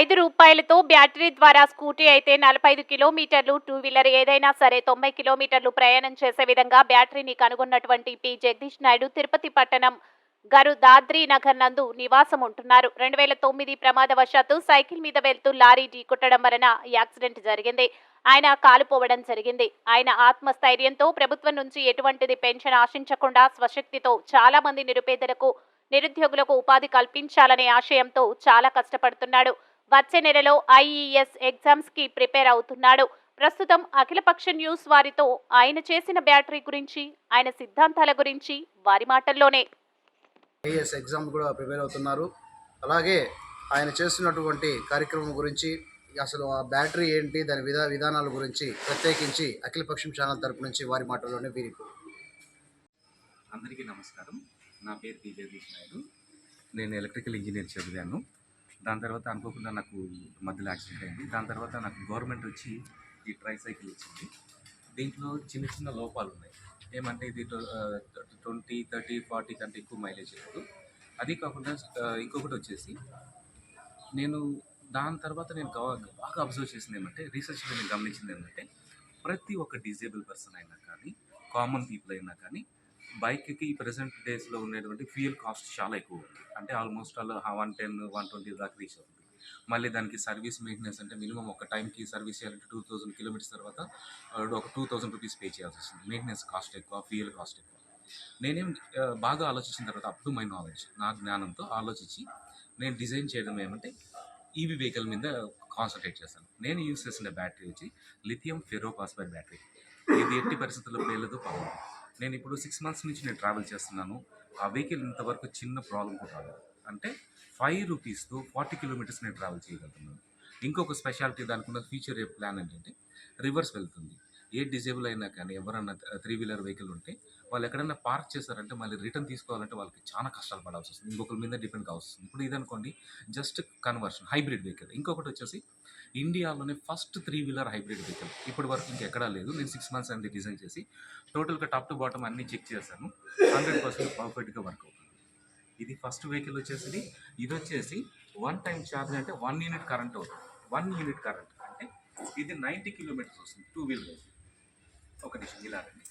ఐదు రూపాయలతో బ్యాటరీ ద్వారా స్కూటీ అయితే నలభై ఐదు కిలోమీటర్లు టూ వీలర్ ఏదైనా సరే తొంభై కిలోమీటర్లు ప్రయాణం చేసే విధంగా బ్యాటరీని కనుగొన్నటువంటి పి. జగదీష్ నాయుడు తిరుపతి పట్టణం గారు దాద్రి నగర్ నందు నివాసం ఉంటున్నారు. రెండు వేల తొమ్మిది ప్రమాదవశాత్తు సైకిల్ మీద వెళ్తూ లారీ ఢీకొట్టడం వలన యాక్సిడెంట్ జరిగింది. ఆయన కాలుపోవడం జరిగింది. ఆయన ఆత్మస్థైర్యంతో ప్రభుత్వం నుంచి ఎటువంటిది పెన్షన్ ఆశించకుండా స్వశక్తితో చాలా మంది నిరుపేదలకు నిరుద్యోగులకు ఉపాధి కల్పించాలనే ఆశయంతో చాలా కష్టపడుతున్నాడు. వచ్చే నెలలో ఐఈఎస్ ఎగ్జామ్స్కి ప్రిపేర్ అవుతున్నాడు. ప్రస్తుతం అఖిలపక్ష న్యూస్ వారితో ఆయన చేసిన బ్యాటరీ గురించి ఆయన సిద్ధాంతాల గురించి వారి మాటల్లోనే. ఐఏఎస్ ఎగ్జామ్ కూడా ప్రిపేర్ అవుతున్నారు. అలాగే ఆయన చేస్తున్నటువంటి కార్యక్రమం గురించి అసలు ఆ బ్యాటరీ ఏంటి దాని విధా విధానాల గురించి ప్రత్యేకించి అఖిలపక్షం ఛానల్ తరపు నుంచి వారి మాటల్లోనే వీరికి అందరికీ నమస్కారం. నా పేరు నాయుడు. నేను ఎలక్ట్రికల్ ఇంజనీర్ చదివాను. దాని తర్వాత అనుకోకుండా నాకు మధ్యలో యాక్సిడెంట్ అయింది. దాని తర్వాత నాకు గవర్నమెంట్ వచ్చి ఈ ట్రై సైకిల్ ఇచ్చింది. దీంట్లో చిన్న చిన్న లోపాలు ఉన్నాయి. ఏమంటే ఇది ట్వంటీ థర్టీ ఫార్టీ కంటే ఎక్కువ మైలేజ్ లేదు. అది కాకుండా ఇంకొకటి వచ్చేసి నేను దాని తర్వాత నేను బాగా అబ్జర్వ్ చేసింది ఏమంటే రీసెర్చ్లో నేను గమనించింది ఏంటంటే ప్రతి ఒక్క డిజేబుల్ పర్సన్ అయినా కానీ కామన్ పీపుల్ అయినా కానీ బైక్కి ప్రజెంట్ డేస్లో ఉండేటువంటి ఫ్యూయల్ కాస్ట్ చాలా ఎక్కువ ఉంది. అంటే ఆల్మోస్ట్ అలా వన్ టెన్ వన్ ట్వంటీ దాకా రీచ్ అవుతుంది. మళ్ళీ దానికి సర్వీస్ మెయింటెనెన్స్ అంటే మినిమం ఒక టైంకి సర్వీస్ చేయాలంటే టూ థౌసండ్ కిలోమీటర్స్ తర్వాత ఒక టూ థౌసండ్ రూపీస్ పే చేయాల్సి వస్తుంది. మెయింటెనెన్స్ కాస్ట్ ఎక్కువ ఫ్యూయల్ కాస్ట్ ఎక్కువ. నేనేం బాగా ఆలోచించిన తర్వాత అప్ టు మై నాలెడ్జ్ నా జ్ఞానంతో ఆలోచించి నేను డిజైన్ చేయడం ఏమంటే ఈవీ వెహికల్ మీద కాన్సన్ట్రేట్ చేస్తాను. నేను యూజ్ చేసిన బ్యాటరీ వచ్చి లిథియం ఫెరోపాస్పైడ్ బ్యాటరీ. ఇది ఎట్టి పరిస్థితుల్లో పేర్లతో పడదు నేను ఇప్పుడు సిక్స్ మంత్స్ నుంచి నేను ట్రావెల్ చేస్తున్నాను. ఆ వెహికల్ ఇంతవరకు చిన్న ప్రాబ్లం కూడా రాలేదు. అంటే ఫైవ్ రూపీస్తో ఫార్టీ కిలోమీటర్స్ నేను ట్రావెల్ చేయగలుగుతున్నాను. ఇంకొక స్పెషాలిటీ దానికి ఉన్న ఫీచర్ ప్లాన్ ఏంటంటే రివర్స్ వెళ్తుంది. ఏ డిజేబుల్ అయినా కానీ ఎవరన్నా త్రీ వీలర్ వెహికల్ ఉంటే వాళ్ళు ఎక్కడైనా పార్క్ చేశారంటే మళ్ళీ రిటర్న్ తీసుకోవాలంటే వాళ్ళకి చాలా కష్టాలు పడాల్సి వస్తుంది. ఇంకొకరి మీద డిపెండ్ కావాల్సి వస్తుంది. ఇప్పుడు ఇదనుకోండి జస్ట్ కన్వర్షన్ హైబ్రిడ్ వెహికల్. ఇంకొకటి వచ్చేసి ఇండియాలోనే first three wheeler hybrid vehicle. ఇప్పటి వరకు ఇంకెక్కడా లేదు. నేను సిక్స్ మంత్స్ అనేది డిజైన్ చేసి టోటల్గా టాప్ టు బాటమ్ అన్ని చెక్ చేశాను. హండ్రెడ్ పర్సెంట్ పర్ఫెక్ట్గా వర్క్ అవుతుంది. ఇది ఫస్ట్ వెహికల్ వచ్చేసి ఇది వచ్చేసి వన్ టైం ఛార్జ్ అంటే వన్ యూనిట్ కరెంట్ అవుతుంది. వన్ యూనిట్ కరెంట్ అంటే ఇది నైంటీ కిలోమీటర్స్ వస్తుంది టూ వీలర్ ఒక నిమిషం ఇలా రండి.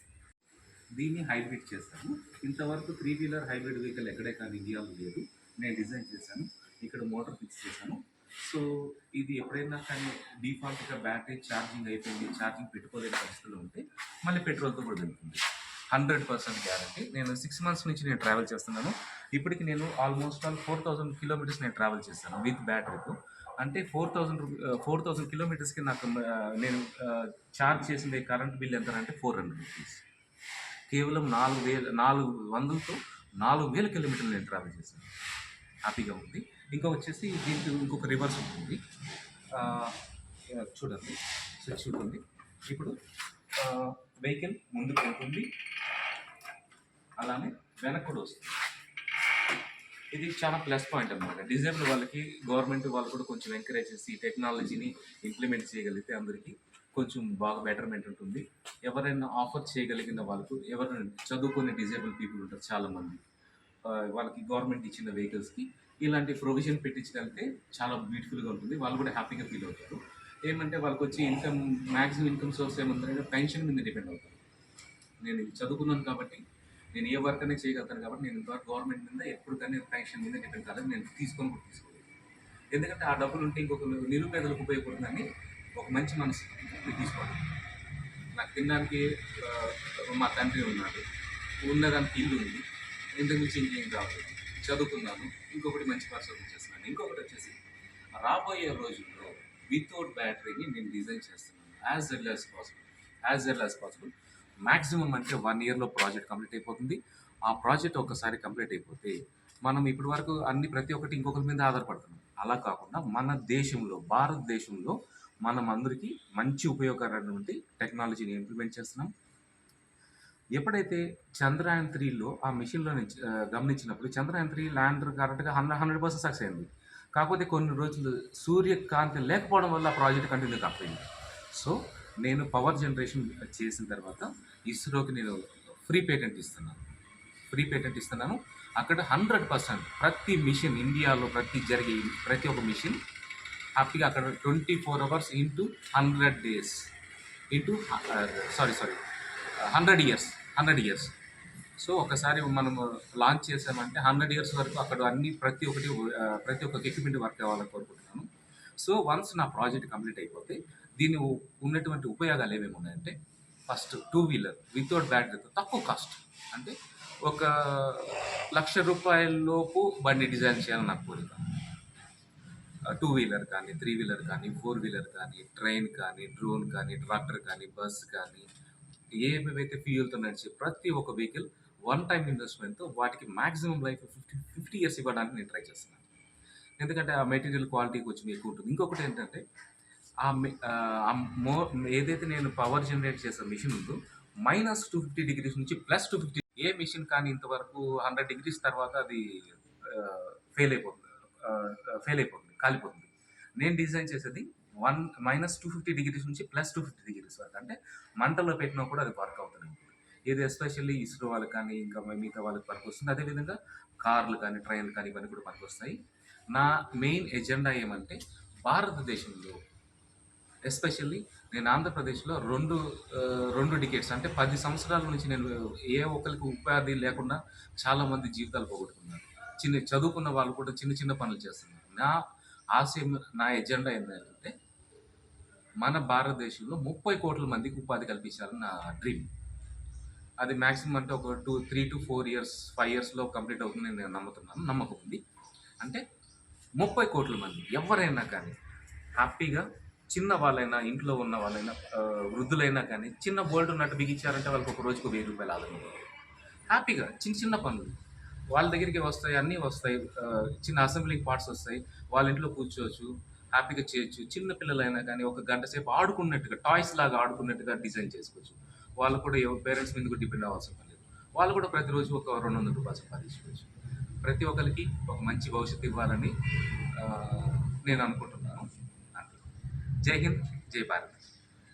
దీన్ని హైబ్రిడ్ చేస్తాను ఇంతవరకు త్రీ వీలర్ హైబ్రిడ్ వెహికల్ ఎక్కడే కానీ ఇండియాలో లేదు. నేను డిజైన్ చేశాను. ఇక్కడ మోటార్ ఫిక్స్ చేశాను. సో ఇది ఎప్పుడైనా కానీ డిఫాల్ట్గా బ్యాటరీ ఛార్జింగ్ అయిపోయింది ఛార్జింగ్ పెట్టుకోలేని పరిస్థితుల్లో ఉంటే మళ్ళీ పెట్రోల్తో కూడా వెళ్తుంది. Hundred percent guarantee. నేను సిక్స్ మంత్స్ నుంచి నేను ట్రావెల్ చేస్తున్నాను. ఇప్పటికి నేను almost all four thousand kilometres నేను ట్రావెల్ చేస్తాను విత్ బ్యాటరీతో. అంటే ఫోర్ థౌసండ్ ఫోర్ థౌసండ్ కిలోమీటర్స్కి నాకు నేను ఛార్జ్ చేసింది కరెంట్ బిల్ ఎంత అంటే ఫోర్ హండ్రెడ్ రూపీస్. కేవలం నాలుగు వేల నాలుగు వందలతో నాలుగు వేల కిలోమీటర్లు నేను ట్రావెల్ చేశాను. హ్యాపీగా ఉంది. ఇంకా వచ్చేసి దీనికి ఇంకొక రివర్స్ ఉంటుంది. చూడండి. స్విచ్ చూడండి. ఇప్పుడు వెహికల్ ముందుకు వెళ్తుంది. అలానే వెనక్కి కూడా వస్తుంది. ఇది చాలా ప్లస్ పాయింట్ అనమాట డిజేబుల్ వాళ్ళకి గవర్నమెంట్ వాళ్ళు కూడా కొంచెం ఎంకరేజ్ చేసి టెక్నాలజీని ఇంప్లిమెంట్ చేయగలిగితే అందరికీ కొంచెం బాగా బెటర్మెంట్ ఉంటుంది. ఎవరైనా ఆఫర్ చేయగలిగిన వాళ్ళకు ఎవరైనా చదువుకునే డిజేబుల్ పీపుల్ ఉంటారు చాలామంది. వాళ్ళకి గవర్నమెంట్ ఇచ్చిన వెహికల్స్కి ఇలాంటి ప్రొవిజన్ పెట్టించగలిగితే చాలా బ్యూటిఫుల్గా ఉంటుంది. వాళ్ళు కూడా హ్యాపీగా ఫీల్ అవుతారు. ఏమంటే వాళ్ళకి వచ్చి ఇన్కమ్ మ్యాక్సిమం ఇన్కమ్ సోర్స్ ఏమంటారంటే పెన్షన్ మీద డిపెండ్ అవుతారు నేను చదువుకున్నాను కాబట్టి నేను ఏ వర్క్ అనేది చేయగలుగుతాను కాబట్టి నేను ఇంతవరకు గవర్నమెంట్ మీద ఎప్పుడు కానీ పెన్షన్ మీద డిపెండ్ కాలేదు. నేను తీసుకొని కూడా తీసుకోలేదు. ఎందుకంటే ఆ డబ్బులు ఉంటే ఇంకొక నిరుపేదలకు ఉపయోగపడుతుందని ఒక మంచి మనసు ఇది తీసుకోవడం నాకు తినడానికి మా తండ్రి ఉన్నాడు. ఉన్నదానికి ఇల్లు ఉంది. ఇంతకు మించి ఇంకేం రావద్దు చదువుకున్నాను. ఇంకొకటి మంచి పరిశోధన చేస్తున్నాను. ఇంకొకటి వచ్చేసి రాబోయే రోజుల్లో వితౌట్ బ్యాటరీని నేను డిజైన్ చేస్తున్నాను. As early as possible as early as possible maximum అంటే వన్ ఇయర్లో ప్రాజెక్ట్ కంప్లీట్ అయిపోతుంది. ఆ ప్రాజెక్ట్ ఒకసారి కంప్లీట్ అయిపోతే మనం ఇప్పటి వరకు అన్ని ప్రతి ఒక్కటి ఇంకొకరి మీద ఆధారపడుతున్నాం. అలా కాకుండా మన దేశంలో భారతదేశంలో మనం అందరికీ మంచి ఉపయోగకరమైనటువంటి టెక్నాలజీని ఇంప్లిమెంట్ చేస్తున్నాం. ఎప్పుడైతే చంద్రయాన్ త్రీలో ఆ మిషన్లో నుంచి గమనించినప్పుడు చంద్రయాన్ త్రీ ల్యాండర్ కరెక్ట్గా హండ్రెడ్ హండ్రెడ్ పర్సెంట్ సక్సెస్ అయింది. కాకపోతే కొన్ని రోజులు సూర్యకాంతి లేకపోవడం వల్ల ప్రాజెక్ట్ కంటిన్యూ కాకపోయింది. సో నేను పవర్ జనరేషన్ చేసిన తర్వాత ఇస్రోకి నేను ఫ్రీ పేటెంట్ ఇస్తున్నాను. ఫ్రీ పేటెంట్ ఇస్తున్నాను. అక్కడ హండ్రెడ్ పర్సెంట్ ప్రతి మిషన్ ఇండియాలో ప్రతి జరిగే ప్రతి ఒక్క మిషన్ హ్యాపీగా అక్కడ twenty four hours into hundred days. Into sorry sorry. Hundred years hundred years. So ఒకసారి మనం లాంచ్ చేసామంటే హండ్రెడ్ ఇయర్స్ వరకు అక్కడ అన్ని ప్రతి ఒక్కటి ప్రతి ఒక్క ఎక్విప్మెంట్ వర్క్ అవ్వాలని కోరుకుంటున్నాను. సో వన్స్ నా ప్రాజెక్ట్ కంప్లీట్ అయిపోతే దీని ఉన్నటువంటి ఉపయోగాలు ఏమేమి ఉన్నాయంటే ఫస్ట్ టూ వీలర్ వితౌట్ బ్యాటరీతో తక్కువ కాస్ట్ అంటే ఒక లక్ష రూపాయల లోపు బండి డిజైన్ చేయాలని నాకు కోరిక. టూ వీలర్ కానీ త్రీ వీలర్ కానీ ఫోర్ వీలర్ కానీ ట్రైన్ కానీ డ్రోన్ కానీ ట్రాక్టర్ కానీ బస్ కానీ ఏమేమైతే ఫ్యూయల్తో నడిచే ప్రతి ఒక్క వెహికల్ వన్ టైం ఇన్వెస్ట్మెంట్తో వాటికి maximum life fifty fifty years ఇవ్వడానికి నేను ట్రై చేస్తున్నాను. ఎందుకంటే ఆ మెటీరియల్ క్వాలిటీ కొంచెం ఎక్కువ ఉంటుంది. ఇంకొకటి ఏంటంటే ఆ ఆ మో ఏదైతే నేను పవర్ జనరేట్ చేసే మిషన్ ఉందో మైనస్ టూ ఫిఫ్టీ డిగ్రీస్ నుంచి ప్లస్ టూ ఫిఫ్టీ ఏ మిషన్ కానీ ఇంతవరకు హండ్రెడ్ డిగ్రీస్ తర్వాత అది ఫెయిల్ అయిపోతుంది. ఫెయిల్ అయిపోతుంది కాలిపోతుంది. నేను డిజైన్ చేసేది one minus two fifty degrees నుంచి ప్లస్ టూ ఫిఫ్టీ డిగ్రీస్ వరకు. అంటే మంటలో పెట్టినా కూడా అది వర్క్ అవుతుంది ఇది ఎస్పెషల్లీ ఇస్రో వాళ్ళకి కానీ ఇంకా మిగతా వాళ్ళకి పనికి వస్తుంది. అదేవిధంగా కార్లు కానీ ట్రైన్లు కానీ ఇవన్నీ కూడా పనికి వస్తాయి. నా మెయిన్ ఎజెండా ఏమంటే భారతదేశంలో ఎస్పెషల్లీ నేను ఆంధ్రప్రదేశ్లో రెండు రెండు డికేట్స్ అంటే పది సంవత్సరాల నుంచి నేను ఏ ఒక్కరికి ఉపాధి లేకుండా చాలామంది జీవితాలు పోగొట్టుకున్నారు చిన్న చదువుకున్న వాళ్ళు కూడా చిన్న చిన్న పనులు చేస్తున్నారు. నా ఆశయం నా ఎజెండా ఏంటంటే మన భారతదేశంలో ముప్పై కోట్ల మందికి ఉపాధి కల్పించాలని నా డ్రీమ్. అది మ్యాక్సిమం అంటే ఒక two three to four years five ఇయర్స్లో కంప్లీట్ అవుతుంది నేను నమ్ముతున్నాను నమ్మకం ఉంది. అంటే ముప్పై కోట్ల మంది ఎవరైనా కానీ హ్యాపీగా చిన్న వాళ్ళైనా ఇంట్లో ఉన్న వాళ్ళైనా వృద్ధులైనా కానీ చిన్న బోల్డ్ ఉన్నట్టు బిగించారంటే వాళ్ళకి ఒక రోజుకు వెయ్యి రూపాయలు ఆదాయం. హ్యాపీగా చిన్న చిన్న పనులు. వాళ్ళ దగ్గరికి వస్తాయి అన్నీ వస్తాయి. చిన్న అసెంబ్లింగ్ పార్ట్స్ వస్తాయి. వాళ్ళ ఇంట్లో కూర్చోవచ్చు హ్యాపీగా చేయొచ్చు. చిన్న పిల్లలైనా కానీ ఒక గంట సేపు ఆడుకున్నట్టుగా టాయ్స్ లాగా ఆడుకున్నట్టుగా డిజైన్ చేసుకోవచ్చు. వాళ్ళు కూడా పేరెంట్స్ మీద కూడా డిపెండ్ అవ్వాల్సిన పని లేదు. వాళ్ళు కూడా ప్రతిరోజు ఒక రెండు వందల రూపాయలు సంపాదించుకోవచ్చు. ప్రతి ఒక్కరికి ఒక మంచి భవిష్యత్తు ఇవ్వాలని నేను అనుకుంటున్నాను. జై హింద్ జై భారత్.